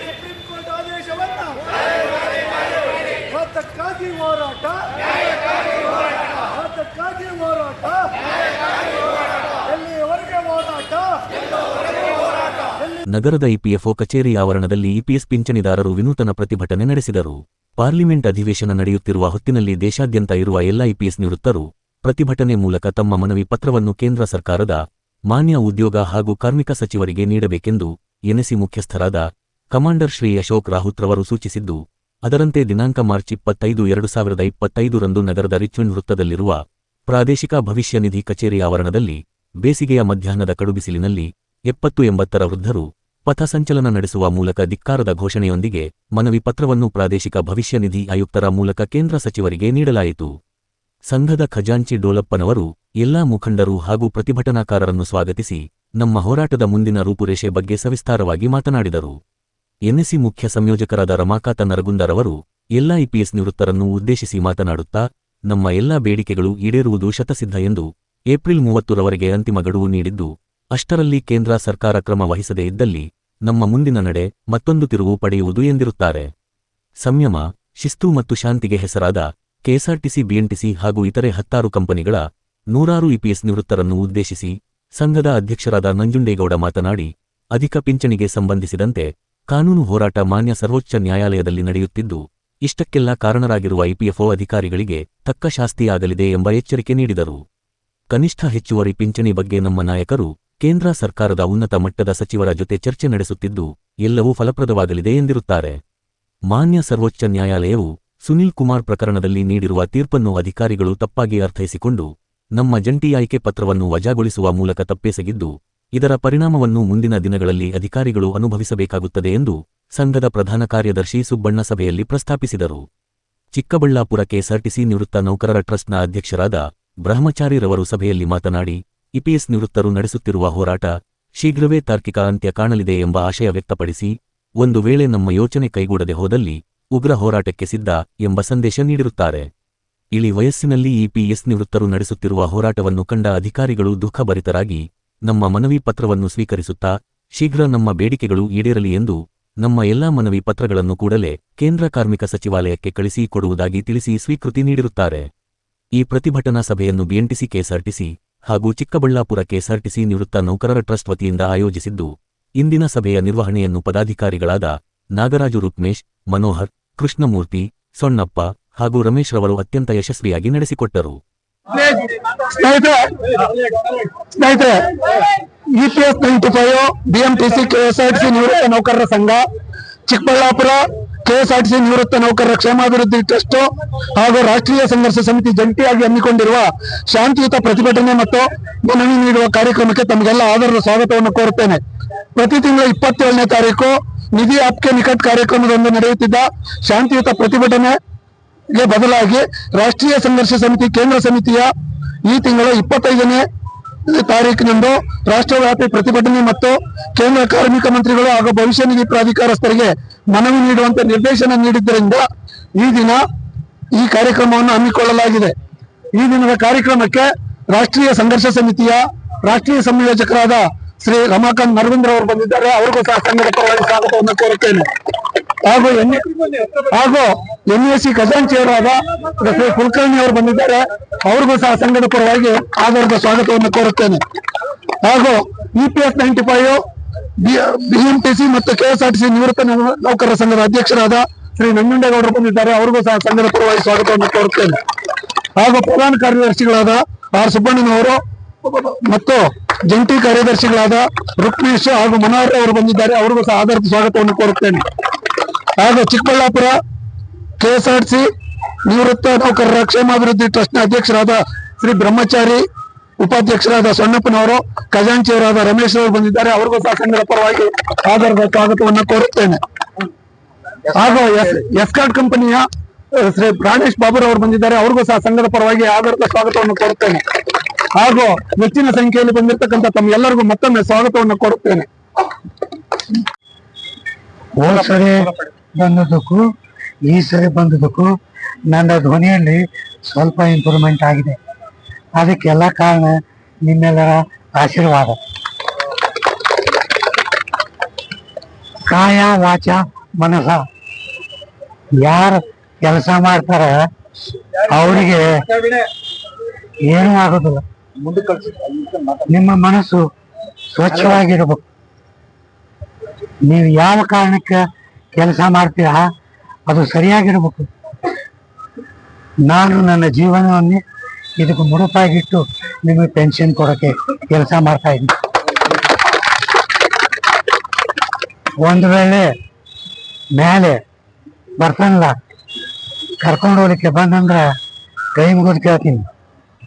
Supreme court ಆದೇಶವನ್ನ ಭಾರತಕ್ಕಾಗಿ ಹೋರಾಟ ಭಾರತಕ್ಕಾಗಿ ಹೋರಾಟ ಹೋರಾಟ, ನಗರದ ಇಪಿಎಫ್ಒ ಕಚೇರಿ ಆವರಣದಲ್ಲಿ ಇಪಿಎಸ್ ಪಿಂಚಣಿದಾರರು ವಿನೂತನ ಪ್ರತಿಭಟನೆ ನಡೆಸಿದರು. ಪಾರ್ಲಿಮೆಂಟ್ ಅಧಿವೇಶನ ನಡೆಯುತ್ತಿರುವ ಹೊತ್ತಿನಲ್ಲಿ ದೇಶಾದ್ಯಂತ ಇರುವ ಎಲ್ಲ ಇಪಿಎಸ್ ನಿವೃತ್ತರು ಪ್ರತಿಭಟನೆ ಮೂಲಕ ತಮ್ಮ ಮನವಿ ಪತ್ರವನ್ನು ಕೇಂದ್ರ ಸರ್ಕಾರದ ಮಾನ್ಯ ಉದ್ಯೋಗ ಹಾಗೂ ಕಾರ್ಮಿಕ ಸಚಿವರಿಗೆ ನೀಡಬೇಕೆಂದು ಎನ್ಎಸಿ ಮುಖ್ಯಸ್ಥರಾದ ಕಮಾಂಡರ್ ಶ್ರೀ ಅಶೋಕ್ ರಾಹುತ್ರವರು ಸೂಚಿಸಿದ್ದು, ಅದರಂತೆ ದಿನಾಂಕ ಮಾರ್ಚ್ ಇಪ್ಪತ್ತೈದು ಎರಡು ಸಾವಿರದ ಇಪ್ಪತ್ತೈದರಂದು ನಗರದ ರಿಚ್ಮಂಡ್ ವೃತ್ತದಲ್ಲಿರುವ ಪ್ರಾದೇಶಿಕ ಭವಿಷ್ಯ ನಿಧಿ ಕಚೇರಿ ಆವರಣದಲ್ಲಿ ಬೇಸಿಗೆಯ ಮಧ್ಯಾಹ್ನದ ಕಡುಬಿಸಿಲಿನಲ್ಲಿ ಎಪ್ಪತ್ತು ಎಂಬತ್ತರ ವೃದ್ಧರು ಪಥಸಂಚಲನ ನಡೆಸುವ ಮೂಲಕ ಧಿಕ್ಕಾರದ ಘೋಷಣೆಯೊಂದಿಗೆ ಮನವಿ ಪತ್ರವನ್ನು ಪ್ರಾದೇಶಿಕ ಭವಿಷ್ಯ ನಿಧಿ ಆಯುಕ್ತರ ಮೂಲಕ ಕೇಂದ್ರ ಸಚಿವರಿಗೆ ನೀಡಲಾಯಿತು. ಸಂಘದ ಖಜಾಂಚಿ ಡೋಲಪ್ಪನವರು ಎಲ್ಲಾ ಮುಖಂಡರು ಹಾಗೂ ಪ್ರತಿಭಟನಾಕಾರರನ್ನು ಸ್ವಾಗತಿಸಿ ನಮ್ಮ ಹೋರಾಟದ ಮುಂದಿನ ರೂಪುರೇಷೆ ಬಗ್ಗೆ ಸವಿಸ್ತಾರವಾಗಿ ಮಾತನಾಡಿದರು. ಎನ್ಎಸಿ ಮುಖ್ಯ ಸಂಯೋಜಕರಾದ ರಮಾಕಾತ ನರಗುಂದರವರು ಎಲ್ಲಾ ಇಪಿಎಸ್ ನಿವೃತ್ತರನ್ನು ಉದ್ದೇಶಿಸಿ ಮಾತನಾಡುತ್ತಾ, ನಮ್ಮ ಎಲ್ಲಾ ಬೇಡಿಕೆಗಳು ಈಡೇರುವುದು ಶತಸಿದ್ಧ ಎಂದು ಏಪ್ರಿಲ್ ಮೂವತ್ತರವರೆಗೆ ಅಂತಿಮ ಗಡುವು ನೀಡಿದ್ದು, ಅಷ್ಟರಲ್ಲಿ ಕೇಂದ್ರ ಸರ್ಕಾರ ಕ್ರಮ ವಹಿಸದೇ ಇದ್ದಲ್ಲಿ ನಮ್ಮ ಮುಂದಿನ ನಡೆ ಮತ್ತೊಂದು ತಿರುವು ಪಡೆಯುವುದು ಎಂದಿರುತ್ತಾರೆ. ಸಂಯಮ, ಶಿಸ್ತು ಮತ್ತು ಶಾಂತಿಗೆ ಹೆಸರಾದ ಕೆಎಸ್ಆರ್ಟಿಸಿ, ಬಿಎನ್ಟಿಸಿ ಹಾಗೂ ಇತರೆ ಹತ್ತಾರು ಕಂಪನಿಗಳ ನೂರಾರು ಇಪಿಎಸ್ ನಿವೃತ್ತರನ್ನು ಉದ್ದೇಶಿಸಿ ಸಂಘದ ಅಧ್ಯಕ್ಷರಾದ ನಂಜುಂಡೇಗೌಡ ಮಾತನಾಡಿ, ಅಧಿಕ ಪಿಂಚಣಿಗೆ ಸಂಬಂಧಿಸಿದಂತೆ ಕಾನೂನು ಹೋರಾಟ ಮಾನ್ಯ ಸರ್ವೋಚ್ಚ ನ್ಯಾಯಾಲಯದಲ್ಲಿ ನಡೆಯುತ್ತಿದ್ದು, ಇಷ್ಟಕ್ಕೆಲ್ಲ ಕಾರಣರಾಗಿರುವ ಐಪಿಎಫ್ಒ ಅಧಿಕಾರಿಗಳಿಗೆ ತಕ್ಕ ಶಾಸ್ತಿಯಾಗಲಿದೆ ಎಂಬ ಎಚ್ಚರಿಕೆ ನೀಡಿದರು. ಕನಿಷ್ಠ ಹೆಚ್ಚುವರಿ ಪಿಂಚಣಿ ಬಗ್ಗೆ ನಮ್ಮ ನಾಯಕರು ಕೇಂದ್ರ ಸರ್ಕಾರದ ಉನ್ನತ ಮಟ್ಟದ ಸಚಿವರ ಜೊತೆ ಚರ್ಚೆ ನಡೆಸುತ್ತಿದ್ದು, ಎಲ್ಲವೂ ಫಲಪ್ರದವಾಗಲಿದೆ ಎಂದಿರುತ್ತಾರೆ. ಮಾನ್ಯ ಸರ್ವೋಚ್ಚ ನ್ಯಾಯಾಲಯವು ಸುನಿಲ್ ಕುಮಾರ್ ಪ್ರಕರಣದಲ್ಲಿ ನೀಡಿರುವ ತೀರ್ಪನ್ನು ಅಧಿಕಾರಿಗಳು ತಪ್ಪಾಗಿ ಅರ್ಥೈಸಿಕೊಂಡು, ನಮ್ಮ ಜಂಟಿ ಆಯ್ಕೆ ಪತ್ರವನ್ನು ವಜಾಗೊಳಿಸುವ ಮೂಲಕ ತಪ್ಪೆಸಗಿದ್ದು, ಇದರ ಪರಿಣಾಮವನ್ನು ಮುಂದಿನ ದಿನಗಳಲ್ಲಿ ಅಧಿಕಾರಿಗಳು ಅನುಭವಿಸಬೇಕಾಗುತ್ತದೆ ಎಂದು ಸಂಘದ ಪ್ರಧಾನ ಕಾರ್ಯದರ್ಶಿ ಸುಬ್ಬಣ್ಣ ಸಭೆಯಲ್ಲಿ ಪ್ರಸ್ತಾಪಿಸಿದರು. ಚಿಕ್ಕಬಳ್ಳಾಪುರ ಕೆಎಸ್ಆರ್ಟಿಸಿ ನಿವೃತ್ತ ನೌಕರರ ಟ್ರಸ್ಟ್ನ ಅಧ್ಯಕ್ಷರಾದ ಬ್ರಹ್ಮಚಾರಿರವರು ಸಭೆಯಲ್ಲಿ ಮಾತನಾಡಿ, ಇಪಿಎಸ್ ನಿವೃತ್ತರು ನಡೆಸುತ್ತಿರುವ ಹೋರಾಟ ಶೀಘ್ರವೇ ತಾರ್ಕಿಕ ಅಂತ್ಯ ಕಾಣಲಿದೆ ಎಂಬ ಆಶಯ ವ್ಯಕ್ತಪಡಿಸಿ, ಒಂದು ವೇಳೆ ನಮ್ಮ ಯೋಚನೆ ಕೈಗೂಡದೆ ಹೋದಲ್ಲಿ ಉಗ್ರ ಹೋರಾಟಕ್ಕೆ ಸಿದ್ಧ ಎಂಬ ಸಂದೇಶ ನೀಡಿರುತ್ತಾರೆ. ಇಳಿ ವಯಸ್ಸಿನಲ್ಲಿ ಇಪಿಎಸ್ ನಿವೃತ್ತರು ನಡೆಸುತ್ತಿರುವ ಹೋರಾಟವನ್ನು ಕಂಡ ಅಧಿಕಾರಿಗಳು ದುಃಖಭರಿತರಾಗಿ, ನಮ್ಮ ಮನವಿ ಪತ್ರವನ್ನು ಸ್ವೀಕರಿಸುತ್ತಾ ಶೀಘ್ರ ನಮ್ಮ ಬೇಡಿಕೆಗಳು ಈಡೇರಲಿ ಎಂದು ನಮ್ಮ ಎಲ್ಲಾ ಮನವಿ ಪತ್ರಗಳನ್ನು ಕೂಡಲೇ ಕೇಂದ್ರ ಕಾರ್ಮಿಕ ಸಚಿವಾಲಯಕ್ಕೆ ಕಳಿಸಿ ಕೊಡುವುದಾಗಿ ತಿಳಿಸಿ ಸ್ವೀಕೃತಿ ನೀಡಿರುತ್ತಾರೆ. ಈ ಪ್ರತಿಭಟನಾ ಸಭೆಯನ್ನು ಬಿಎನ್ಟಿಸಿ ಕೆಎಸ್ಆರ್ಟಿಸಿ ಹಾಗೂ ಚಿಕ್ಕಬಳ್ಳಾಪುರ ಕೆಎಸ್ಆರ್ಟಿಸಿ ನಿವೃತ್ತ ನೌಕರರ ಟ್ರಸ್ಟ್ ವತಿಯಿಂದ ಆಯೋಜಿಸಿದ್ದು, ಇಂದಿನ ಸಭೆಯ ನಿರ್ವಹಣೆಯನ್ನು ಪದಾಧಿಕಾರಿಗಳಾದ ನಾಗರಾಜು ರುಕ್ಮೇಶ್, ಮನೋಹರ್, ಕೃಷ್ಣಮೂರ್ತಿ, ಸೊಣ್ಣಪ್ಪ ಹಾಗೂ ರಮೇಶ್ ರವರು ಅತ್ಯಂತ ಯಶಸ್ವಿಯಾಗಿ ನಡೆಸಿಕೊಟ್ಟರು. ಸ್ನೇಹಿತರೆ ಇಪಿಎಸ್ ನೈಂಟಿ ಬಿಎಂಟಿಸಿ ಕೆಎಸ್ಆರ್ಟಿಸಿ ನಿವೃತ್ತ ನೌಕರರ ಸಂಘ, ಚಿಕ್ಕಬಳ್ಳಾಪುರ ಕೆಎಸ್ಆರ್ಟಿಸಿ ನಿವೃತ್ತ ನೌಕರರ ಕ್ಷೇಮಾಭಿವೃದ್ಧಿ ಟ್ರಸ್ಟ್ ಹಾಗೂ ರಾಷ್ಟ್ರೀಯ ಸಂಘರ್ಷ ಸಮಿತಿ ಜಂಟಿಯಾಗಿ ಹಮ್ಮಿಕೊಂಡಿರುವ ಶಾಂತಿಯುತ ಪ್ರತಿಭಟನೆ ಮತ್ತು ಮನವಿ ನೀಡುವ ಕಾರ್ಯಕ್ರಮಕ್ಕೆ ತಮಗೆಲ್ಲ ಆಧಾರದ ಸ್ವಾಗತವನ್ನು ಕೋರುತ್ತೇನೆ. ಪ್ರತಿ ತಿಂಗಳ ಇಪ್ಪತ್ತೇಳನೇ ತಾರೀಕು ನಿಧಿ ಆಪ್ಕೆ ನಿಕಟ್ ಕಾರ್ಯಕ್ರಮದೊಂದು ನಡೆಯುತ್ತಿದ್ದ ಶಾಂತಿಯುತ ಪ್ರತಿಭಟನೆಗೆ ಬದಲಾಗಿ ರಾಷ್ಟ್ರೀಯ ಸಂಘರ್ಷ ಸಮಿತಿ, ಕೇಂದ್ರ ಸಮಿತಿಯ ಈ ತಿಂಗಳ ಇಪ್ಪತ್ತೈದನೇ ತಾರೀಕಿನಂದು ರಾಷ್ಟ್ರವ್ಯಾಪಿ ಪ್ರತಿಭಟನೆ ಮತ್ತು ಕೇಂದ್ರ ಕಾರ್ಮಿಕ ಮಂತ್ರಿಗಳು ಹಾಗೂ ಭವಿಷ್ಯ ನಿಧಿ ಪ್ರಾಧಿಕಾರಸ್ಥರಿಗೆ ಮನವಿ ನೀಡುವಂತೆ ನಿರ್ದೇಶನ ನೀಡಿದ್ದರಿಂದ ಈ ದಿನ ಈ ಕಾರ್ಯಕ್ರಮವನ್ನು ಹಮ್ಮಿಕೊಳ್ಳಲಾಗಿದೆ. ಈ ದಿನದ ಕಾರ್ಯಕ್ರಮಕ್ಕೆ ರಾಷ್ಟ್ರೀಯ ಸಂಘರ್ಷ ಸಮಿತಿಯ ರಾಷ್ಟ್ರೀಯ ಸಂಯೋಜಕರಾದ ಶ್ರೀ ರಮಾಕಾಂತ್ ನರವಿಂದ್ರ ಅವರು ಬಂದಿದ್ದಾರೆ. ಅವ್ರಿಗೂ ಸಹ ಸಂಘದ ಪರವಾಗಿ ಸ್ವಾಗತವನ್ನು ಕೋರುತ್ತೇನೆ ಹಾಗೂ ಎನ್ ಹಾಗೂ ಎನ್ಎಸಿ ಖಜಾಂಚಿಯವರಾದ ಶ್ರೀ ಕುಲಕರ್ಣಿ ಅವರು ಬಂದಿದ್ದಾರೆ. ಅವ್ರಿಗೂ ಸಹ ಸಂಘದ ಪರವಾಗಿ ಆಧಾರದ ಸ್ವಾಗತವನ್ನು ಕೋರುತ್ತೇನೆ. ಹಾಗೂ ಇಪಿಎಸ್ ನೈಂಟಿ ಫೈವ್ ಬಿಎಂಟಿಸಿ ಮತ್ತು ಕೆಎಸ್ಆರ್ಟಿಸಿ ನಿವೃತ್ತ ನೌಕರರ ಸಂಘದ ಅಧ್ಯಕ್ಷರಾದ ಶ್ರೀ ನಂಜುಂಡೇಗೌಡರು ಬಂದಿದ್ದಾರೆ. ಅವ್ರಿಗೂ ಸಹ ಸಂಘದ ಪರವಾಗಿ ಸ್ವಾಗತವನ್ನು ಕೋರುತ್ತೇನೆ. ಹಾಗೂ ಪ್ರಧಾನ ಕಾರ್ಯದರ್ಶಿಗಳಾದ ಆರ್ ಸುಬ್ಬಣ್ಣನವರು ಮತ್ತು ಜಂಟಿ ಕಾರ್ಯದರ್ಶಿಗಳಾದ ರುಕ್ಮೇಶ್ ಹಾಗೂ ಮನೋಹರ್ ಅವರು ಬಂದಿದ್ದಾರೆ. ಅವರಿಗೂ ಸಹ ಆಧಾರದ ಸ್ವಾಗತವನ್ನು ಕೋರುತ್ತೇನೆ. ಹಾಗೂ ಚಿಕ್ಕಬಳ್ಳಾಪುರ ಕೆಎಸ್ಆರ್ಸಿ ನಿವೃತ್ತ ನೌಕರರ ಕ್ಷೇಮಾಭಿವೃದ್ಧಿ ಟ್ರಸ್ಟ್ನ ಅಧ್ಯಕ್ಷರಾದ ಶ್ರೀ ಬ್ರಹ್ಮಚಾರಿ, ಉಪಾಧ್ಯಕ್ಷರಾದ ಸಣ್ಣಪ್ಪನವರು ಖಜಾಂಚಿಯವರಾದ ರಮೇಶ್ ಅವರು ಬಂದಿದ್ದಾರೆ. ಅವರಿಗೂ ಸಹ ಸಂಘದ ಪರವಾಗಿ ಆಧಾರದ ಸ್ವಾಗತವನ್ನು ಕೋರುತ್ತೇನೆ. ಹಾಗೂ ಎಸ್ಕಾರ್ಡ್ ಕಂಪನಿಯ, ಶ್ರೀ ಪ್ರಾಣೇಶ್ ಬಾಬುರ್ ಅವರು ಬಂದಿದ್ದಾರೆ. ಅವ್ರಿಗೂ ಸಹ ಸಂಘದ ಪರವಾಗಿ ಆಧಾರದ ಸ್ವಾಗತವನ್ನು ಕೋರುತ್ತೇನೆ. ಹಾಗೂ ಹೆಚ್ಚಿನ ಸಂಖ್ಯೆಯಲ್ಲಿ ಬಂದಿರತಕ್ಕಂಥ ತಮ್ಮ ಎಲ್ಲರಿಗೂ ಮತ್ತೊಮ್ಮೆ ಸ್ವಾಗತವನ್ನು ಕೊಡುತ್ತೇನೆ ಹೋದ ಸರಿ ಬಂದದಕ್ಕೂ ಈ ಸರಿ ಬಂದದಕ್ಕೂ ನನ್ನ ಧ್ವನಿಯಲ್ಲಿ ಸ್ವಲ್ಪ ಇಂಪ್ರೂವ್ಮೆಂಟ್ ಆಗಿದೆ. ಅದಕ್ಕೆಲ್ಲ ಕಾರಣ ನಿಮ್ಮೆಲ್ಲರ ಆಶೀರ್ವಾದ. ಕಾಯ ವಾಚ ಮನಸ. ಯಾರು ಕೆಲಸ ಮಾಡ್ತಾರ, ಅವರಿಗೆ ಏನೂ ಆಗೋದಿಲ್ಲ. ನಿಮ್ಮ ಮನಸ್ಸು ಸ್ವಚ್ಛವಾಗಿರ್ಬೇಕು. ನೀವು ಯಾವ ಕಾರಣಕ್ಕೆ ಕೆಲಸ ಮಾಡ್ತೀರಾ, ಅದು ಸರಿಯಾಗಿರಬೇಕು. ನಾನು ನನ್ನ ಜೀವನವನ್ನೇ ಇದಕ್ಕೆ ಮುಡುಪಾಗಿಟ್ಟು ನಿಮಗೆ ಪೆನ್ಷನ್ ಕೊಡೋಕೆ ಕೆಲಸ ಮಾಡ್ತಾ ಇದ್ದೀನಿ. ಒಂದು ವೇಳೆ ಮೇಲೆ ಬರ್ತಾನಲ್ಲ, ಕರ್ಕೊಂಡು ಹೋಗ್ಲಿಕ್ಕೆ ಬಂದಂದ್ರೆ ಕೈ ಮುಗಿದು ಕೇಳ್ತೀನಿ.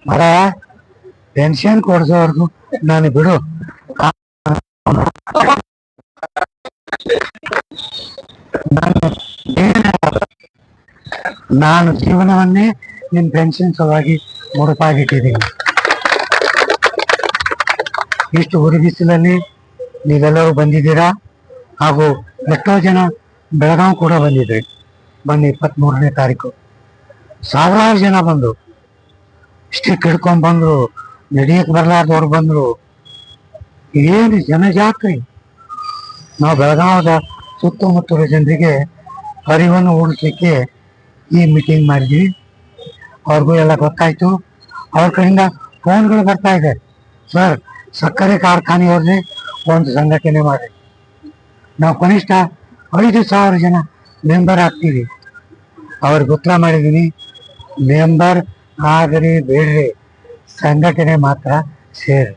ಮರ ಪೆನ್ಷನ್ ಕೊಡ್ಸೋವರೆಗೂ ನಾನು ಬಿಡು. ನಾನು ನಾನು ಜೀವನವನ್ನೇ ನಿನ್ ಪೆನ್ಷನ್ ಸಲುವಾಗಿ ಮುಡುಪಾಗಿಟ್ಟಿದ್ದೀನಿ. ಇಷ್ಟು ಉರಿಬಿಸಿಲಲ್ಲಿ ನೀವೆಲ್ಲರೂ ಬಂದಿದ್ದೀರಾ? ಹಾಗೂ ಎಷ್ಟೋ ಜನ ಬೆಳಗಾವ್ ಕೂಡ ಬಂದಿದ್ರಿ ಬನ್ನಿ ಇಪ್ಪತ್ತ್ ಮೂರನೇ ತಾರೀಕು. ಸಾವಿರಾರು ಜನ ಬಂದು ಸ್ಟಿಕ್ ಹಿಡ್ಕೊಂಡ್ ನಡಿಯಕ್ ಬರ್ಲಾರ್ದವ್ರು ಬಂದ್ರು. ಏನು ಜನಜಾತ್ರೆ? ನಾವು ಬೆಳಗಾವದ ಸುತ್ತಮುತ್ತಲ ಜನರಿಗೆ ಅರಿವನ್ನು ಓಡಿಸ್ಲಿಕ್ಕೆ ಈ ಮೀಟಿಂಗ್ ಮಾಡಿದ್ವಿ. ಅವ್ರಿಗೂ ಎಲ್ಲ ಗೊತ್ತಾಯ್ತು. ಅವ್ರ ಕಡೆಯಿಂದ ಫೋನ್ಗಳು ಬರ್ತಾ ಇದೆ. ಸರ್, ಸಕ್ಕರೆ ಕಾರ್ಖಾನೆಯವ್ರನ್ನೇ ಒಂದು ಸಂಘಟನೆ ಮಾಡಿ. ನಾವು ಕನಿಷ್ಠ ಐದು ಸಾವಿರ ಜನ ಮೆಂಬರ್ ಆಗ್ತೀವಿ. ಅವ್ರಿಗೆ ಉತ್ತರ ಮಾಡಿದ್ದೀನಿ ಮೆಂಬರ್ ಆಗರಿ ಬೇಡ್ರಿ. ಸಂಘಟನೆ ಮಾತ್ರ ಸೇರಿ.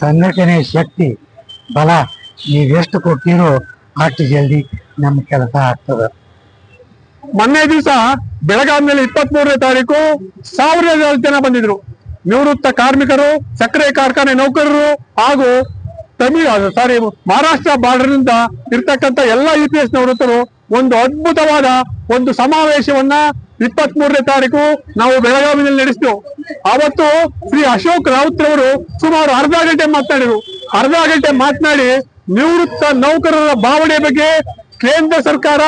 ಸಂಘಟನೆ ಶಕ್ತಿ, ಬಲ ನೀವೆಷ್ಟು ಕೊಟ್ಟಿರೋ ಅಷ್ಟು ಜಲ್ದಿ ನಮ್ಮ ಕೆಲಸ ಆಗ್ತದೆ. ಮೊನ್ನೆ ದಿವಸ ಬೆಳಗಾವಿನಲ್ಲಿ ಇಪ್ಪತ್ತ್ ಮೂರನೇ ತಾರೀಕು ಸಾವಿರ ಜನ ಬಂದಿದ್ರು. ನಿವೃತ್ತ ಕಾರ್ಮಿಕರು, ಸಕ್ಕರೆ ಕಾರ್ಖಾನೆ ನೌಕರರು ಹಾಗೂ ತಮಿಳು ಸಾರಿ ಮಹಾರಾಷ್ಟ್ರ ಬಾರ್ಡರ್ನಿಂದ ಇರ್ತಕ್ಕಂಥ ಎಲ್ಲಾ ಯು ಪಿ ಎಸ್ ನಿವೃತ್ತರು ಒಂದು ಅದ್ಭುತವಾದ ಒಂದು ಸಮಾವೇಶವನ್ನ ಇಪ್ಪತ್ತ್ ಮೂರನೇ ತಾರೀಕು ನಾವು ಬೆಳಗಾವಿನಲ್ಲಿ ನಡೆಸಿದ್ವು ಅವತ್ತು ಶ್ರೀ ಅಶೋಕ್ ರಾವತ್ ರವರು ಸುಮಾರು ಅರ್ಧ ಗಂಟೆ ಮಾತನಾಡಿದರು. ಅರ್ಧ ಗಂಟೆ ಮಾತನಾಡಿ ನಿವೃತ್ತ ನೌಕರರ ಭಾವನೆ ಬಗ್ಗೆ ಕೇಂದ್ರ ಸರ್ಕಾರ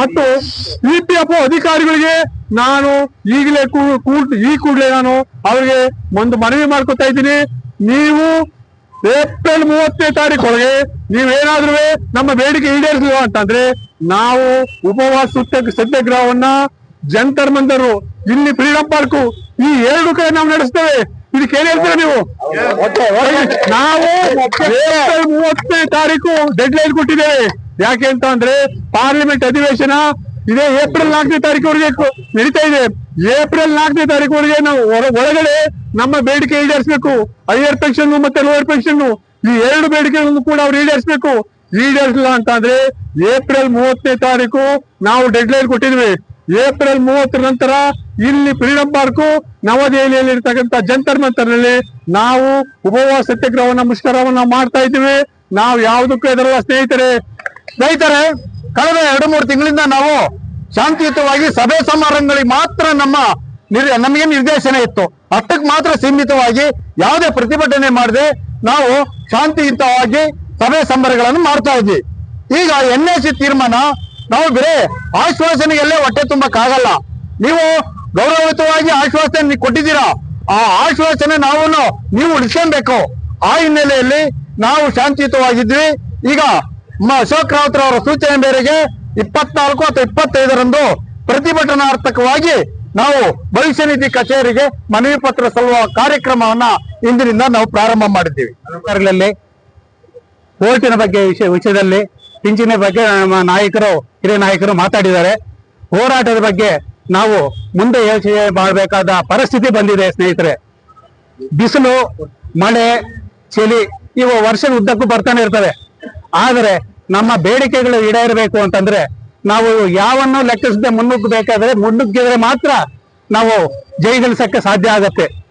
ಮತ್ತು ಇ ಪಿ ಎಫ್ ಅಧಿಕಾರಿಗಳಿಗೆ ನಾನು ಈಗಲೇ ಈ ಕೂಡಲೇ ನಾನು ಅವರಿಗೆ ಒಂದು ಮನವಿ ಮಾಡ್ಕೊತಾ ಇದ್ದೀನಿ. ನೀವು ಏಪ್ರಿಲ್ ಮೂವತ್ತನೇ ತಾರೀಕು ಒಳಗೆ ನೀವೇನಾದ್ರೂ ನಮ್ಮ ಬೇಡಿಕೆ ಈಡೇರಿಸುವ ಅಂತಂದ್ರೆ ನಾವು ಉಪವಾಸ ಸತ್ಯ ಸತ್ಯಾಗ್ರಹವನ್ನ ಜಂತರ್ ಮಂದರು ಇಲ್ಲಿ ಫ್ರೀಡಂ ಪಾರ್ಕು ಈ ಎರಡು ಕಡೆ ನಾವು ನಡೆಸ್ತೇವೆ. ಇದಕ್ಕೆ ಏನ್ ಹೇಳ್ತೀರಾ ನೀವು? ನಾವು ಮೂವತ್ತನೇ ತಾರೀಕು ಡೆಡ್ ಲೈನ್ ಕೊಟ್ಟಿದ್ದೇವೆ ಯಾಕೆ ಅಂತ ಅಂದ್ರೆ ಪಾರ್ಲಿಮೆಂಟ್ ಅಧಿವೇಶನ ಇದೇ ಏಪ್ರಿಲ್ ನಾಲ್ಕನೇ ತಾರೀಕುವರೆಗೆ ನಡೀತಾ ಇದೆ. ಏಪ್ರಿಲ್ ನಾಲ್ಕನೇ ತಾರೀಕುವರೆಗೆ ನಾವು ಒಳಗಡೆ ನಮ್ಮ ಬೇಡಿಕೆ ಈಡೇರಿಸಬೇಕು. ಹೈಯರ್ ಪೆನ್ಷನ್ ಮತ್ತೆ ಲೋಯರ್ ಪೆನ್ಷನ್ ಈ ಎರಡು ಬೇಡಿಕೆಗಳನ್ನು ಕೂಡ ಅವ್ರು ಈಡೇರಿಸಬೇಕು. ಈಡೇರಿಸಲ್ಲ ಅಂತ ಅಂದ್ರೆ ಏಪ್ರಿಲ್ ಮೂವತ್ತನೇ ತಾರೀಕು ನಾವು ಡೆಡ್ ಲೈನ್ ಕೊಟ್ಟಿದ್ವಿ. ಏಪ್ರಿಲ್ ಮೂವತ್ತರ ನಂತರ ಇಲ್ಲಿ ಫ್ರೀಡಂ ಪಾರ್ಕು, ನವದೆಹಲಿಯಲ್ಲಿ ಇರ್ತಕ್ಕಂಥ ಜಂತರ್ ಮಂತರ್ನಲ್ಲಿ ನಾವು ಉಪವಾಸ ಸತ್ಯಾಗ್ರಹವನ್ನ, ಮುಷ್ಕರವನ್ನ ಮಾಡ್ತಾ ಇದ್ದೀವಿ. ನಾವು ಯಾವುದಕ್ಕೂ ಎದುರಲ್ಲ ಸ್ನೇಹಿತರೆ. ಸ್ನೇಹಿತರೆ, ಕಳೆದ ಎರಡು ಮೂರು ತಿಂಗಳಿಂದ ನಾವು ಶಾಂತಿಯುತವಾಗಿ ಸಭೆ ಸಮಾರಂಭಗಳಿಗೆ ಮಾತ್ರ ನಮ್ಮ ನಮಗೆ ನಿರ್ದೇಶನ ಇತ್ತು. ಅಷ್ಟಕ್ಕೆ ಮಾತ್ರ ಸೀಮಿತವಾಗಿ ಯಾವುದೇ ಪ್ರತಿಭಟನೆ ಮಾಡದೆ ನಾವು ಶಾಂತಿಯುತವಾಗಿ ಸಭೆ ಸಂಬರಗಳನ್ನು ಮಾಡ್ತಾ ಇದ್ವಿ. ಈಗ ಎನ್ ತೀರ್ಮಾನ ನಾವು ಬರೇ ಆಶ್ವಾಸನೆಯಲ್ಲೇ ಹೊಟ್ಟೆ ತುಂಬಕ್ಕಾಗಲ್ಲ. ನೀವು ಗೌರವಯುತವಾಗಿ ಆಶ್ವಾಸನೆ ಕೊಟ್ಟಿದ್ದೀರಾ? ಆ ಆಶ್ವಾಸನೆ ನಾವು ನೀವು ಉಳಿಸ್ಕೊಬೇಕು ಆ ಹಿನ್ನೆಲೆಯಲ್ಲಿ ನಾವು ಶಾಂತಿಯುತವಾಗಿದ್ವಿ ಈಗ ಅಶೋಕ್ ರಾವತ್ ಅವರ ಸೂಚನೆ ಮೇರೆಗೆ ಇಪ್ಪತ್ನಾಲ್ಕು ಅಥವಾ ಇಪ್ಪತ್ತೈದರಂದು ಪ್ರತಿಭಟನಾರ್ಥಕವಾಗಿ ನಾವು ಭವಿಷ್ಯ ನಿಧಿ ಕಚೇರಿಗೆ ಮನವಿ ಪತ್ರ ಸಲ್ಲುವ ಕಾರ್ಯಕ್ರಮವನ್ನ ಇಂದಿನಿಂದ ನಾವು ಪ್ರಾರಂಭ ಮಾಡಿದ್ದೀವಿ. ಕೋರ್ಟಿನ ಬಗ್ಗೆ ವಿಷಯ ವಿಷಯದಲ್ಲಿ ಪಿಂಚಣಿ ಬಗ್ಗೆ ನಮ್ಮ ನಾಯಕರು, ಹಿರಿಯ ನಾಯಕರು ಮಾತಾಡಿದ್ದಾರೆ. ಹೋರಾಟದ ಬಗ್ಗೆ ನಾವು ಮುಂದೆ ಯೋಚನೆ ಮಾಡಬೇಕಾದ ಪರಿಸ್ಥಿತಿ ಬಂದಿದೆ, ಸ್ನೇಹಿತರೆ. ಬಿಸಿಲು, ಮಳೆ, ಚಳಿ ಇವು ವರ್ಷದ ಉದ್ದಕ್ಕೂ ಬರ್ತಾನೆ ಇರ್ತವೆ. ಆದರೆ ನಮ್ಮ ಬೇಡಿಕೆಗಳು ಈಡೇರಬೇಕು ಅಂತಂದ್ರೆ ನಾವು ಯಾವನ್ನು ಲೆಕ್ಕಿಸದೆ ಮುನ್ನುಗ್ಗಬೇಕಾದ್ರೆ ಮುನ್ನುಗ್ಗಿದ್ರೆ ಮಾತ್ರ ನಾವು ಜೈಗಳಿಸಕ್ಕೆ ಸಾಧ್ಯ ಆಗತ್ತೆ.